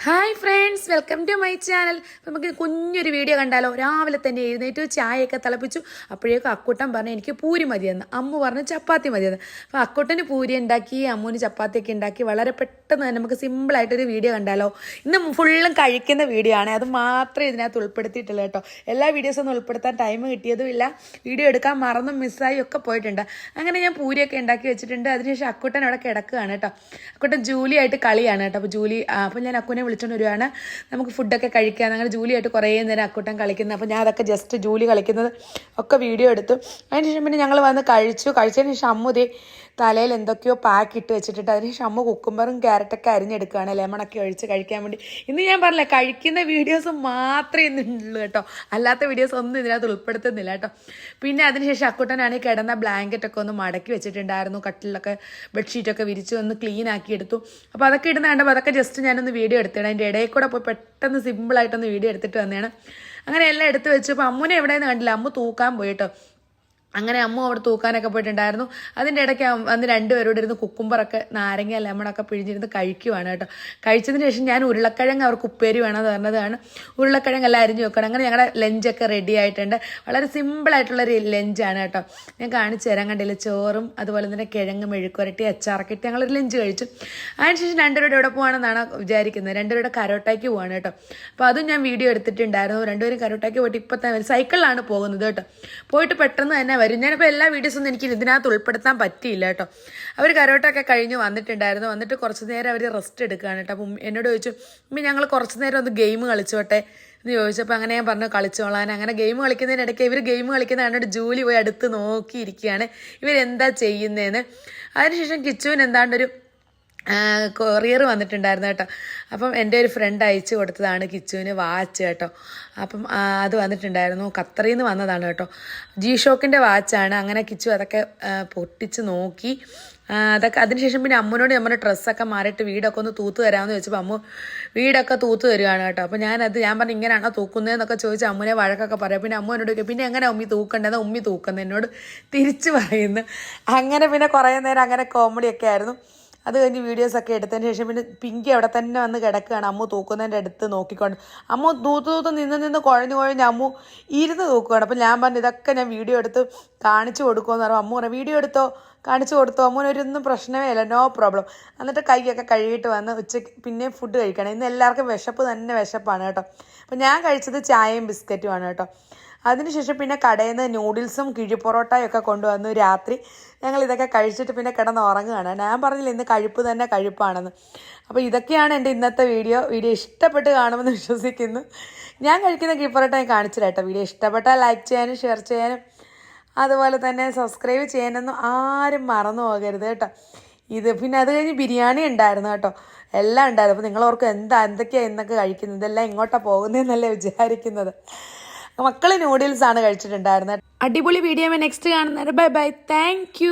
Hi friends welcome to my channel നമുക്ക് കുഞ്ഞൊരു video കണ്ടാലോ? രാവിലെ തന്നെ എഴുന്നേറ്റ് ചായയൊക്കെ തിളപ്പിച്ചു. അപ്പോഴേക്കും അക്കുട്ടൻ പറഞ്ഞു എനിക്ക് പൂരി മതിയെന്ന്. അമ്മ പറഞ്ഞു ചപ്പാത്തി മതിയെന്ന്. അപ്പോൾ അക്കൂട്ടന് പൂരി ഉണ്ടാക്കി അമ്മുവിന് ചപ്പാത്തിയൊക്കെ ഉണ്ടാക്കി. വളരെ പെട്ടെന്ന് തന്നെ നമുക്ക് സിമ്പിളായിട്ടൊരു വീഡിയോ കണ്ടാലോ? ഇന്ന് ഫുള്ളും കഴിക്കുന്ന വീഡിയോ ആണ്. അത് മാത്രമേ ഇതിനകത്ത് ഉൾപ്പെടുത്തിയിട്ടുള്ളൂ കേട്ടോ. എല്ലാ വീഡിയോസൊന്നും ഉൾപ്പെടുത്താൻ ടൈം കിട്ടിയതുമില്ല. വീഡിയോ എടുക്കാൻ മറന്നും മിസ്സായി ഒക്കെ പോയിട്ടുണ്ട്. അങ്ങനെ ഞാൻ പൂരിയൊക്കെ ഉണ്ടാക്കി വെച്ചിട്ടുണ്ട്. അതിനുശേഷം അക്കൂട്ടൻ അവിടെ കിടക്കുകയാണ് കേട്ടോ. അക്കൂട്ടൻ ജൂലിയായിട്ട് കളിയാണ് കേട്ടോ. അപ്പോൾ ജൂലി അപ്പോൾ ഞാൻ അക്കൂനെ വിളിച്ചുകൊണ്ട് വരുവാണ്. നമുക്ക് ഫുഡൊക്കെ കഴിക്കാൻ അങ്ങനെ ജൂലിയായിട്ട് കുറേ നേരം അക്കൂട്ടം കളിക്കുന്നത് അപ്പോൾ ഞാൻ അതൊക്കെ ജസ്റ്റ് ജൂലി കളിക്കുന്നത് ഒക്കെ വീഡിയോ എടുത്തു. അതിന് ശേഷം പിന്നെ ഞങ്ങൾ വന്ന് കഴിച്ചു. കഴിച്ചതിന് ശേഷം അമ്മുദേ തലയിൽ എന്തൊക്കെയോ പാക്ക് ഇട്ട് വെച്ചിട്ടിട്ട് അതിനുശേഷം അമ്മ കുക്കുംബറും ക്യാരറ്റൊക്കെ അരിഞ്ഞെടുക്കുകയാണ് ലെമണൊക്കെ ഒഴിച്ച് കഴിക്കാൻ വേണ്ടി. ഇന്ന് ഞാൻ പറഞ്ഞില്ല കഴിക്കുന്ന വീഡിയോസ് മാത്രമേ ഇന്നുള്ളൂ കേട്ടോ. അല്ലാത്ത വീഡിയോസ് ഒന്നും ഇതിനകത്ത് ഉൾപ്പെടുത്തുന്നില്ല കേട്ടോ. പിന്നെ അതിനുശേഷം അക്കുട്ടനാണെങ്കിൽ കിടന്ന ബ്ലാങ്കറ്റൊക്കെ ഒന്ന് മടക്കി വെച്ചിട്ടുണ്ടായിരുന്നു. കട്ടിലൊക്കെ ബെഡ്ഷീറ്റൊക്കെ വിരിച്ച് ഒന്ന് ക്ലീൻ ആക്കി എടുത്തു. അപ്പോൾ അതൊക്കെ ഇടുന്ന കണ്ടപ്പോൾ അതൊക്കെ ജസ്റ്റ് ഞാനൊന്ന് വീഡിയോ എടുത്തിടാം അതിന്റെ ഇടയിൽ കൂടെ പോയി പെട്ടെന്ന് സിമ്പിളായിട്ടൊന്ന് വീഡിയോ എടുത്തിട്ട് വന്നതാണ്. അങ്ങനെ എല്ലാം എടുത്ത് വെച്ചപ്പോൾ അമ്മുനെ എവിടെയെന്ന് കണ്ടില്ല. അമ്മ തൂക്കാൻ പോയി കേട്ടോ. അങ്ങനെ അമ്മ അവിടെ തൂക്കാനൊക്കെ പോയിട്ടുണ്ടായിരുന്നു. അതിന്റെ ഇടയ്ക്ക് അന്ന് രണ്ടുപേരോട് ഇരുന്ന് കുക്കുമ്പറൊക്കെ നാരങ്ങ ലെമണൊക്കെ പിഴിഞ്ഞിരുന്ന് കഴിക്കുവാണ് കേട്ടോ. കഴിച്ചതിന് ശേഷം ഞാൻ ഉരുളക്കിഴങ്ങ് അവർക്ക് ഉപ്പേരി വേണമെന്ന് പറഞ്ഞതാണ്. ഉരുളക്കിഴങ്ങ് എല്ലാം അരിഞ്ഞു വെക്കണം. അങ്ങനെ ഞങ്ങളുടെ ലഞ്ചൊക്കെ റെഡി ആയിട്ടുണ്ട്. വളരെ സിമ്പിളായിട്ടുള്ളൊരു ലഞ്ചാണ് കേട്ടോ. ഞാൻ കാണിച്ചു തരാൻ കണ്ടില്ല? ചോറും അതുപോലെ തന്നെ കിഴങ്ങ് മെഴുക്കുരട്ടി അച്ചാറൊക്കെ ഇട്ട് ഞങ്ങളൊരു ലഞ്ച് കഴിച്ചു. അതിനുശേഷം രണ്ടുപേരുടെ എവിടെ പോകണമെന്നാണ് വിചാരിക്കുന്നത്. രണ്ടുപേരുടെ കരോട്ടയ്ക്ക് പോവാണ് കേട്ടോ. അപ്പോൾ അതും ഞാൻ വീഡിയോ എടുത്തിട്ടുണ്ടായിരുന്നു. രണ്ടുപേരും കരോട്ടയ്ക്ക് പോയിട്ട് ഇപ്പോൾ തന്നെ സൈക്കിളിലാണ് പോകുന്നത് കേട്ടോ. പോയിട്ട് പെട്ടെന്ന് തന്നെ വരും. ഞാനിപ്പോൾ എല്ലാ വീഡിയോസൊന്നും എനിക്ക് ഇതിനകത്ത് ഉൾപ്പെടുത്താൻ പറ്റിയില്ല കേട്ടോ. അവർ കരോട്ടൊക്കെ കഴിഞ്ഞ് വന്നിട്ടുണ്ടായിരുന്നു. വന്നിട്ട് കുറച്ച് നേരം അവർ റെസ്റ്റ് എടുക്കുകയാണ് കേട്ടോ. അപ്പം എന്നോട് ചോദിച്ചു ഇപ്പം ഞങ്ങൾ കുറച്ച് നേരം ഒന്ന് ഗെയിം കളിച്ചോട്ടെ? എന്ന് ചോദിച്ചപ്പോൾ അങ്ങനെ ഞാൻ പറഞ്ഞു കളിച്ചോളാൻ. അങ്ങനെ ഗെയിം കളിക്കുന്നതിനിടയ്ക്ക് ഇവർ ഗെയിം കളിക്കുന്ന കണ്ടിട്ട് ജൂലി പോയി അടുത്ത് നോക്കിയിരിക്കുകയാണ്. ഇവരെന്താ ചെയ്യുന്നതെന്ന് അതിനുശേഷം കിച്ചുവിന് എന്താണ്ടൊരു കൊറിയർ വന്നിട്ടുണ്ടായിരുന്നു കേട്ടോ. അപ്പം എന്റെ ഒരു ഫ്രണ്ട് അയച്ചു കൊടുത്തതാണ് കിച്ചുവിന് വാച്ച് കേട്ടോ. അപ്പം അത് വന്നിട്ടുണ്ടായിരുന്നു. ഖത്തറിൽ നിന്ന് വന്നതാണ് കേട്ടോ. ജി ഷോക്കിന്റെ വാച്ചാണ് അങ്ങനെ കിച്ചു അതൊക്കെ പൊട്ടിച്ച് നോക്കി. അതൊക്കെ അതിനുശേഷം പിന്നെ അമ്മനോട് നമ്മുടെ ഡ്രസ്സൊക്കെ മാറിയിട്ട് വീടൊക്കെ ഒന്ന് തൂത്ത് തരാമെന്ന് ചോദിച്ചപ്പോൾ അമ്മ വീടൊക്കെ തൂത്ത് തരുവാണ് കേട്ടോ. അപ്പോൾ ഞാനത് ഞാൻ പറഞ്ഞു ഇങ്ങനെയാണോ തൂക്കുന്നതെന്നൊക്കെ ചോദിച്ച് അമ്മനെ വഴക്കൊക്കെ പറയാം. പിന്നെ അമ്മനോട് എന്നോട് പിന്നെ എങ്ങനെ ഉമ്മി തൂക്കേണ്ടത് ഉമ്മി തൂക്കുന്നത് എന്നോട് തിരിച്ച് പറയുന്നു. അങ്ങനെ പിന്നെ കുറേ നേരം അങ്ങനെ കോമഡിയൊക്കെ ആയിരുന്നു. അത് കഴിഞ്ഞ് വീഡിയോസൊക്കെ എടുത്തതിന് ശേഷം പിന്നെ പിങ്കി അവിടെ തന്നെ വന്ന് കിടക്കുകയാണ്. അമ്മു തൂക്കുന്നതിന്റെ അടുത്ത് നോക്കിക്കൊണ്ട്. അമ്മു തൂത്ത് തൂത്ത് നിന്ന് നിന്ന് കുഴഞ്ഞു കുഴഞ്ഞ് അമ്മു ഇരുന്ന് തൂക്കുകയാണ് അപ്പം ഞാൻ പറഞ്ഞു ഇതൊക്കെ ഞാൻ വീഡിയോ എടുത്ത് കാണിച്ചു കൊടുക്കുമെന്ന് പറഞ്ഞു. അമ്മു പറഞ്ഞു വീഡിയോ എടുത്തോ? കാണിച്ചു കൊടുത്തോ? അമ്മൂനൊരൊന്നും പ്രശ്നമേ ഇല്ല നോ പ്രോബ്ലം എന്നിട്ട് കൈയൊക്കെ കഴുകിയിട്ട് വന്ന് ഉച്ചയ്ക്ക് പിന്നെ ഫുഡ് കഴിക്കണം. ഇന്ന് എല്ലാവർക്കും വിശപ്പ് തന്നെ വിശപ്പാണ് കേട്ടോ. അപ്പം ഞാൻ കഴിച്ചത് ചായയും ബിസ്ക്കറ്റുമാണ് കേട്ടോ. അതിനുശേഷം പിന്നെ കടയിൽ നിന്ന് നൂഡിൽസും കിഴിപ്പൊറോട്ടയും ഒക്കെ കൊണ്ടുവന്നു രാത്രി. ഞങ്ങൾ ഇതൊക്കെ കഴിച്ചിട്ട് പിന്നെ കിടന്ന് ഉറങ്ങുകയാണ്. ഞാൻ പറഞ്ഞില്ല ഇന്ന് കഴിപ്പ് തന്നെ കഴിപ്പാണെന്ന്. അപ്പോൾ ഇതൊക്കെയാണ് എന്റെ ഇന്നത്തെ വീഡിയോ. വീഡിയോ ഇഷ്ടപ്പെട്ട് കാണുമെന്ന് വിശ്വസിക്കുന്നു. ഞാൻ കഴിക്കുന്ന കിഴിപ്പൊറോട്ട ഞാൻ കാണിച്ചില്ല വീഡിയോ ഇഷ്ടപ്പെട്ടാൽ ലൈക്ക് ചെയ്യാനും ഷെയർ ചെയ്യാനും അതുപോലെ തന്നെ സബ്സ്ക്രൈബ് ചെയ്യാനൊന്നും ആരും മറന്നു പോകരുത് കേട്ടോ. ഇത് പിന്നെ അത് കഴിഞ്ഞ് ബിരിയാണി ഉണ്ടായിരുന്നു കേട്ടോ. എല്ലാം ഉണ്ടായിരുന്നു. അപ്പോൾ നിങ്ങൾ എന്താ എന്തൊക്കെയാണ് ഇന്നൊക്കെ കഴിക്കുന്നത്? ഇതെല്ലാം ഇങ്ങോട്ടാണ് പോകുന്നതെന്നല്ലേ വിചാരിക്കുന്നത്. മക്കൾ നൂഡിൽസ് ആണ് കഴിച്ചിട്ടുണ്ടായിരുന്നത്. അടിപൊളി വീഡിയോ നെക്സ്റ്റ് കാണുന്നത് ബൈ ബൈ താങ്ക്